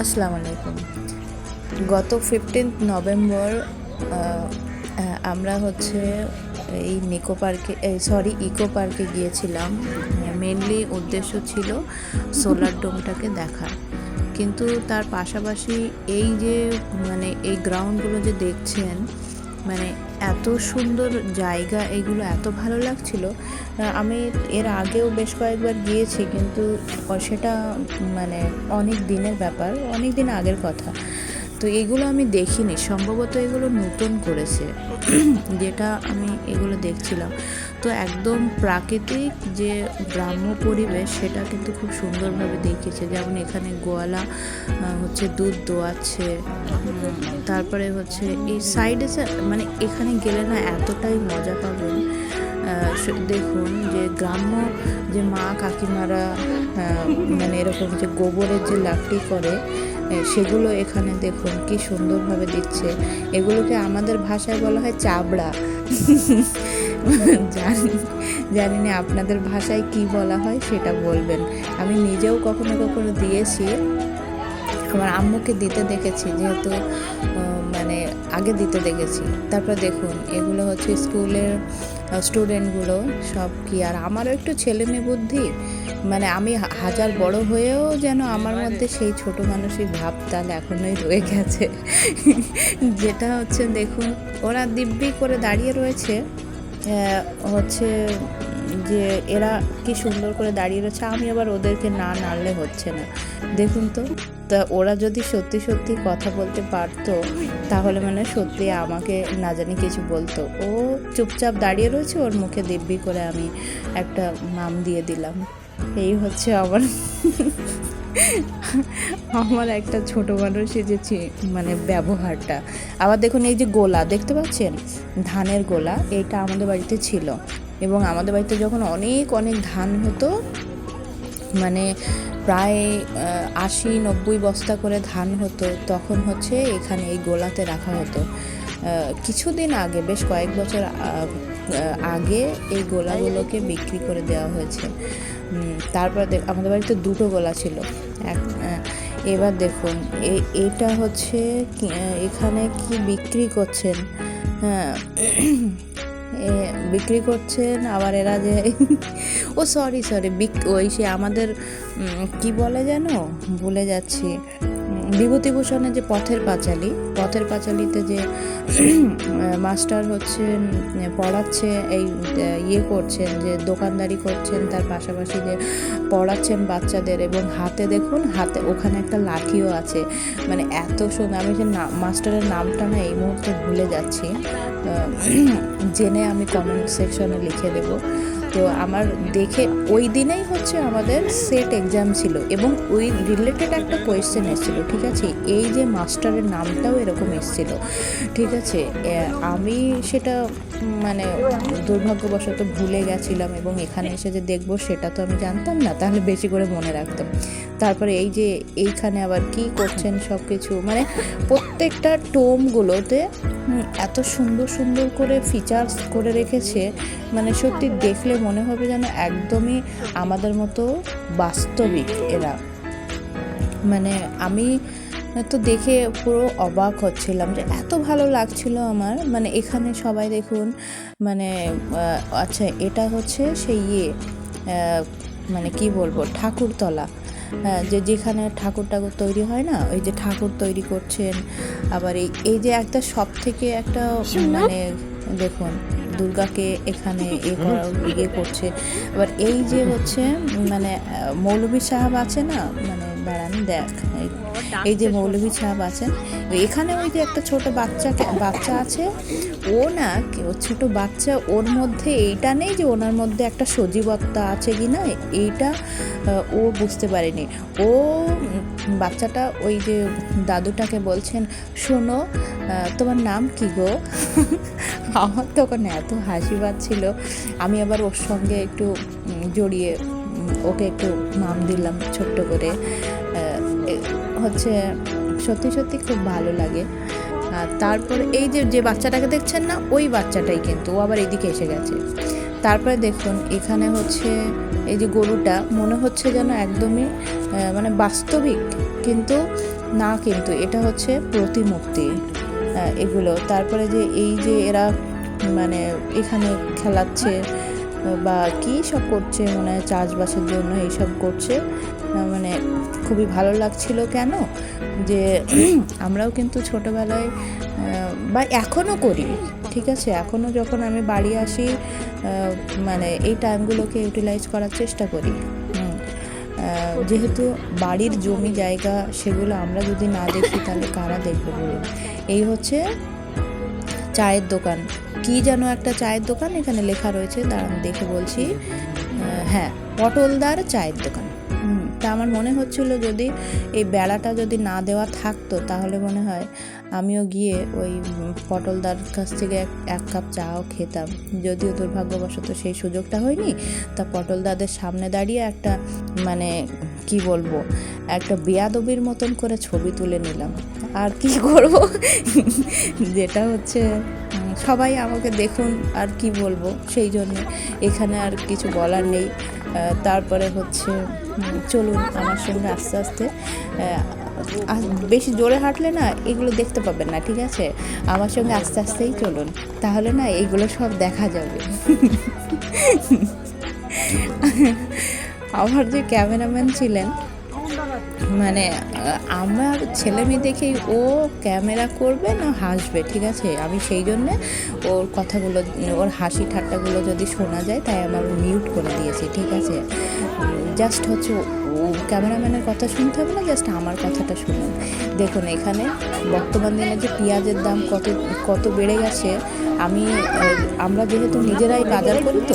আসসালামু আলাইকুম। গত ফিফটিন্থ নভেম্বর আমরা হচ্ছে এই নিকো পার্কে সরি ইকো পার্কে গিয়েছিলাম। মেনলি উদ্দেশ্য ছিল সোলার ডোমটাকে দেখার কিন্তু তার পাশাপাশি এই যে মানে এই গ্রাউন্ডগুলো যে দেখছেন মানে এত সুন্দর জায়গা, এগুলো এত ভালো লাগছিল। আমি এর আগেও বেশ কয়েকবার গিয়েছি, কিন্তু সেটা মানে অনেক দিনের ব্যাপার, অনেক দিন আগের কথা। তো এগুলো আমি দেখিনি, সম্ভবত এগুলো নতুন করেছে। যেটা আমি এগুলো দেখছিলাম। তো একদম প্রাকৃতিক যে গ্রাম্য পরিবেশ, সেটা কিন্তু খুব সুন্দরভাবে দেখিয়েছে। যেমন এখানে গোয়ালা হচ্ছে দুধ দোয়াচ্ছে তারপরে হচ্ছে এই সাইডে মানে এখানে গেলে না এতটাই মজা পাবেন। দেখুন যে গ্রাম্য যে মা কাকিমারা মানে এরকম যে গোবরের যে লাকড়ি করে সেগুলো এখানে দেখুন কি সুন্দরভাবে দিচ্ছে। এগুলোকে আমাদের ভাষায় বলা হয় চাবড়া। জানি জানি না আপনাদের ভাষায় কি বলা হয়, সেটা বলবেন। আমি নিজেও কখনো কখনো দিয়েছি। আমার আম্মুকে দিতে দেখেছি, যেহেতু মানে আগে দিতে দেখেছি। তারপর দেখুন, এগুলো হচ্ছে স্কুলের স্টুডেন্টগুলো সব কি, আর আমারও একটু ছেলে মেয়ে বুদ্ধি। মানে আমি হাজার বড় হয়েও যেন আমার মধ্যে সেই ছোট মানুষই ভাব তাল এখনোই রয়ে গেছে। যেটা হচ্ছে, দেখুন, ওরা দিব্যি করে দাঁড়িয়ে রয়েছে। হচ্ছে যে এরা কি সুন্দর করে দাঁড়িয়ে রয়েছে, আমি আবার ওদেরকে না নাড়লে হচ্ছে না। দেখুন তো, তা ওরা যদি সত্যি সত্যি কথা বলতে পারতো, তাহলে মানে সত্যি আমাকে না জানি কিছু বলতো। ও চুপচাপ দাঁড়িয়ে রয়েছে, ওর মুখে দিব্যি করে আমি একটা নাম দিয়ে দিলাম। এই হচ্ছে আমার আমার একটা ছোট মানুষের যে মানে ব্যবহারটা। আবার দেখুন এই যে গোলা, দেখতে পাচ্ছেন? ধানের গোলা, এটা আমাদের বাড়িতে ছিল। এবং আমাদের বাড়িতে যখন অনেক অনেক ধান হতো মানে প্রায় আশি, নব্বই বস্তা করে ধান হতো, তখন হচ্ছে এখানে এই গোলাতে রাখা হতো। কিছুদিন আগে, বেশ কয়েক বছর আগে এই গোলাগুলোকে বিক্রি করে দেওয়া হয়েছে। তারপর আমাদের বাড়িতে দুটো গোলা ছিল। এক এবার দেখুন এটা হচ্ছে এখানে কি বিক্রি করছেন? হ্যাঁ বিক্রি করছেন আবার এরা যে, ও সরি সরি, বিক ওই সে আমাদের কি বলে যেন? ভুলে যাচ্ছি। বিভূতিভূষণের যে পথের পাঁচালী, পথের পাঁচালীতে যে মাস্টার হচ্ছে পড়াচ্ছে, এই ইয়ে করছেন, যে দোকানদারি করছেন, তার পাশাপাশি যে পড়াচ্ছেন বাচ্চাদের এবং হাতে দেখুন, হাতে ওখানে একটা লাঠিও আছে। মানে এত সুন্দর আমি যে মাস্টারের নামটা না এই মুহূর্তে ভুলে যাচ্ছি। জেনে আমি কমেন্ট সেকশনে লিখে দেব। তো আমার দেখে ওই দিনেই হচ্ছে আমাদের সেট এক্সাম ছিল এবং ওই রিলেটেড একটা কোয়েশ্চেন এসেছিল, ঠিক আছে? এই যে মাস্টারের নামটাও এরকম এসেছিল, ঠিক আছে? আমি সেটা মানে দুর্ভাগ্যবশত ভুলে গেছিলাম এবং এখানে এসে যে দেখব সেটা তো আমি জানতাম না, তাহলে বেশি করে মনে রাখতাম। তারপরে এই যে এইখানে আবার কি করছেন সব কিছু মানে প্রত্যেকটা টোমগুলোতে এত সুন্দর সুন্দর করে ফিচার্স করে রেখেছে। মানে সত্যি দেখলে মনে হবে যেন একদমই আমাদের মতো বাস্তবিক এরা। মানে আমি তো দেখে পুরো অবাক হচ্ছিলাম যে এত ভালো লাগছিল আমার। মানে এখানে সবাই দেখুন মানে আচ্ছা এটা হচ্ছে সেই ইয়ে মানে কি বলব, ঠাকুরতলা। যে যেখানে ঠাকুর ঠাকুর তৈরি হয় না ওই যে ঠাকুর তৈরি করছেন। আবার এই এই যে একটা সব থেকে একটা মানে দেখুন দুর্গাকে এখানে এ করা ইয়ে করছে। আবার এই যে হচ্ছে মানে মৌলভী সাহেব আছে না মানে দাঁড়ান দেখ এই- যে মৌলভী সাহেব আছেন এখানে ওই যে একটা ছোট বাচ্চা বাচ্চা আছে ও না ও ছোট বাচ্চা ওর মধ্যে এইটা নেই যে ওনার মধ্যে একটা সজীবত্তা আছে কি না এইটা ও বুঝতে পারেনি। ও বাচ্চাটা ওই যে দাদুটাকে বলছেন শোনো তোমার নাম কি গো? আমার তখন এত হাসি পাচ্ছিল আমি আবার ওর সঙ্গে একটু জড়িয়ে ওকে একটু নাম দিলাম ছোট্ট করে। হচ্ছে সত্যি সত্যি খুব ভালো লাগে। তারপরে এই যে যে বাচ্চাটাকে দেখছেন না, ওই বাচ্চাটাই কিন্তু, ও আবার এদিকে এসে গেছে। তারপরে দেখুন, এখানে হচ্ছে এই যে গরুটা, মনে হচ্ছে যেন একদমই মানে বাস্তবিক, কিন্তু না কিন্তু, এটা হচ্ছে প্রতিমূর্তি এগুলো। তারপরে যে এই যে এরা মানে এখানে খেলাচ্ছে বা কী সব করছে মানে হয় চাষবাসের জন্য এইসব করছে। মানে খুবই ভালো লাগছিল কেন? যে আমরাও কিন্তু ছোটোবেলায় বা এখনও করি, ঠিক আছে? এখনও যখন আমি বাড়ি আসি মানে এই টাইমগুলোকে ইউটিলাইজ করার চেষ্টা করি। যেহেতু বাড়ির জমি জায়গা সেগুলো আমরা যদি না দেখি, তাহলে কারা দেখবে বলুন? এই হচ্ছে চায়ের দোকান। কি যেন একটা চায়ের দোকান এখানে লেখা রয়েছে দাঁড়ান দেখে বলছি। হ্যাঁ পটলদার চায়ের দোকান। তা আমার মনে হচ্ছিল যদি এই বেড়াটা যদি না দেওয়া থাকতো, তাহলে মনে হয় আমিও গিয়ে ওই পটলদার কাছ থেকে এক এক কাপ চাও খেতাম। যদিও দুর্ভাগ্যবশত সেই সুযোগটা হয়নি, তা পটলদাদের সামনে দাঁড়িয়ে একটা মানে কি বলব, একটা বেয়াদবির মতন করে ছবি তুলে নিলাম। আর কি করব? যেটা হচ্ছে সবাই আমাকে দেখুন আর কি বলব সেই জন্য এখানে আর কিছু বলার নেই। তারপরে হচ্ছে চলুন আমার সঙ্গে আস্তে আস্তে বেশি জোরে হাঁটলে না এগুলো দেখতে পাবেন না ঠিক আছে? আমার সঙ্গে আস্তে আস্তেই চলুন তাহলে না এগুলো সব দেখা যাবে। আমার যে ক্যামেরাম্যান ছিলেন মানে আমার ছেলে মেয়ে দেখেই ও ক্যামেরা করবে না হাসবে, ঠিক আছে? আমি সেই জন্যে ওর কথাগুলো, ওর হাসি ঠাট্টাগুলো যদি শোনা যায়, তাই আমার মিউট করে দিয়েছি, ঠিক আছে? জাস্ট হচ্ছে ও ক্যামেরাম্যানের কথা শুনতে হবে না জাস্ট আমার কথাটা শুনুন। দেখুন, এখানে বর্তমান দিনে যে পেঁয়াজের দাম কত কত বেড়ে গেছে, আমি, আমরা যেহেতু নিজেরাই বাজার করি তো,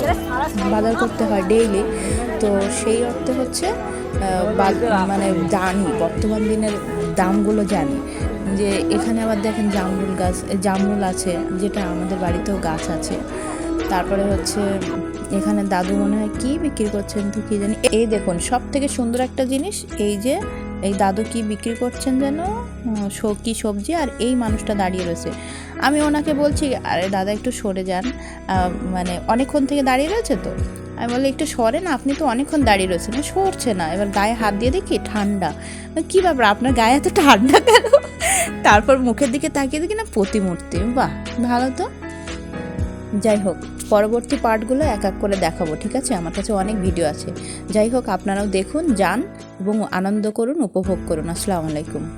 বাজার করতে হয় ডেইলি তো সেই অর্থে হচ্ছে মানে জানি, বর্তমান দিনের দামগুলো জানি। যে এখানে আবার দেখেন জামরুল গাছ জামরুল আছে, যেটা আমাদের বাড়িতেও গাছ আছে। তারপরে হচ্ছে এখানে দাদু মনে হয় কি বিক্রি করছেন তো কি জানি? এই দেখুন সব থেকে সুন্দর একটা জিনিস, এই যে, এই দাদু কি বিক্রি করছেন যেন? কি সবজি? আর এই মানুষটা দাঁড়িয়ে রয়েছে। আমি ওনাকে বলছি, আরে দাদা একটু সরে যান। মানে অনেকক্ষণ থেকে দাঁড়িয়ে রয়েছে তো? আমি বলি একটু সরে না আপনি তো অনেকক্ষণ দাঁড়িয়ে রয়েছেন। সরছে না। এবার গায়ে হাত দিয়ে দেখি ঠান্ডা। কী ব্যাপার? আপনার গায়ে এত ঠান্ডা কেন? তারপর মুখের দিকে তাকিয়ে দেখি না, প্রতিমূর্তি। বাহ, ভালো তো। যাই হোক, পরবর্তী পার্টগুলো এক এক করে দেখাবো, ঠিক আছে? আমার কাছে অনেক ভিডিও আছে। যাই হোক, আপনারাও দেখুন, যান এবং আনন্দ করুন, উপভোগ করুন। আসসালামু আলাইকুম।